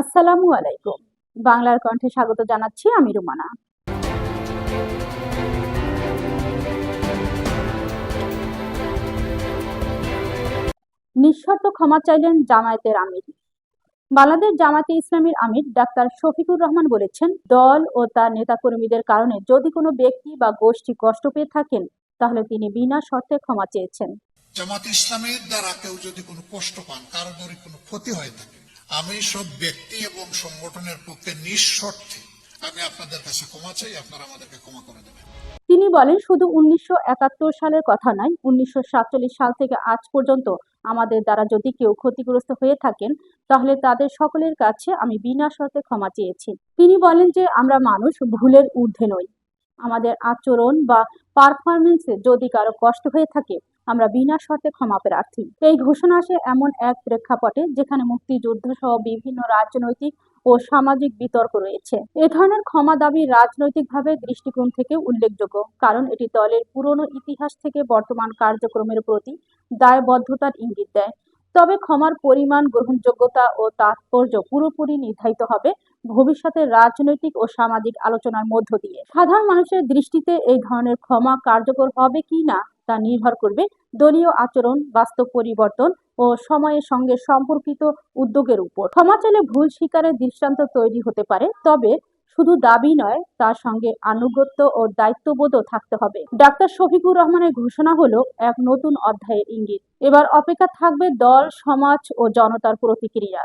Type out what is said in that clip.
আসসালামু আলাইকুম। বাংলার কণ্ঠে স্বাগত জানাচ্ছি আমি রুমানা। নিঃশর্ত ক্ষমা চাইলেন জামায়াতের আমির। বাংলাদেশ জামায়াতে ইসলামীর আমির ডাক্তার শফিকুর রহমান বলেছেন, দল ও তার নেতাকর্মীদের কারণে যদি কোনো ব্যক্তি বা গোষ্ঠী কষ্ট পেয়ে থাকেন, তাহলে তিনি বিনা শর্তে ক্ষমা চেয়েছেন। জামাত ইসলামের দ্বারা কেউ যদি কোনো কষ্ট পান, কারও কোনো ক্ষতি হয়ে থাকে আমি সব ব্যক্তি এবং সংগঠনের পক্ষে নিঃশর্তে আমি আপনাদের কাছে ক্ষমা চাই, আপনারা আমাদেরকে ক্ষমা করে দেবেন। তিনি বলেন, শুধু উনিশশো একাত্তর সালের কথা নয়, উনিশশো সাল থেকে আজ পর্যন্ত আমাদের দ্বারা যদি কেউ ক্ষতিগ্রস্ত হয়ে থাকেন, তাহলে তাদের সকলের কাছে আমি বিনা শর্তে ক্ষমা চেয়েছি। তিনি বলেন যে আমরা মানুষ ভুলের ঊর্ধ্বে নই। আমাদের আচরণ বা পারফরমেন্সে যদি কারও কষ্ট হয়ে থাকে, আমরা বিনা শর্তে ক্ষমা প্রার্থী এই ঘোষণা আসে এমন এক প্রেক্ষাপটে যেখানে মুক্তিযুদ্ধ সহ বিভিন্ন রাজনৈতিক ও সামাজিক বিতর্ক রয়েছে। এ ধরনের ক্ষমা দাবি রাজনৈতিকভাবে দৃষ্টিকোণ থেকে উল্লেখযোগ্য, কারণ এটি দলের পুরনো ইতিহাস থেকে বর্তমান কার্যক্রমের প্রতি দায়বদ্ধতার ইঙ্গিত দেয়। তবে ক্ষমার পরিমাণ, গ্রহণযোগ্যতা ও তাৎপর্য পুরোপুরি নির্ধারিত হবে ভবিষ্যতের রাজনৈতিক ও সামাজিক আলোচনার মধ্য দিয়ে। সাধারণ মানুষের দৃষ্টিতে এই ধরনের ক্ষমা কার্যকর হবে কি না তা নির্ভর করবে দলীয় আচরণ, বাস্তব পরিবর্তন ও সময়ের সঙ্গে সম্পর্কিত উদ্যোগের উপর। ক্ষমা চাইলে ভুল স্বীকারের দৃষ্টান্ত তৈরি হতে পারে, তবে শুধু দাবি নয়, তার সঙ্গে আনুগত্য ও দায়িত্ববোধও থাকতে হবে। ডাক্তার শফিকুর রহমানের ঘোষণা হলো, এক নতুন অধ্যায়ের ইঙ্গিত। এবার অপেক্ষা থাকবে দল, সমাজ ও জনতার প্রতিক্রিয়া।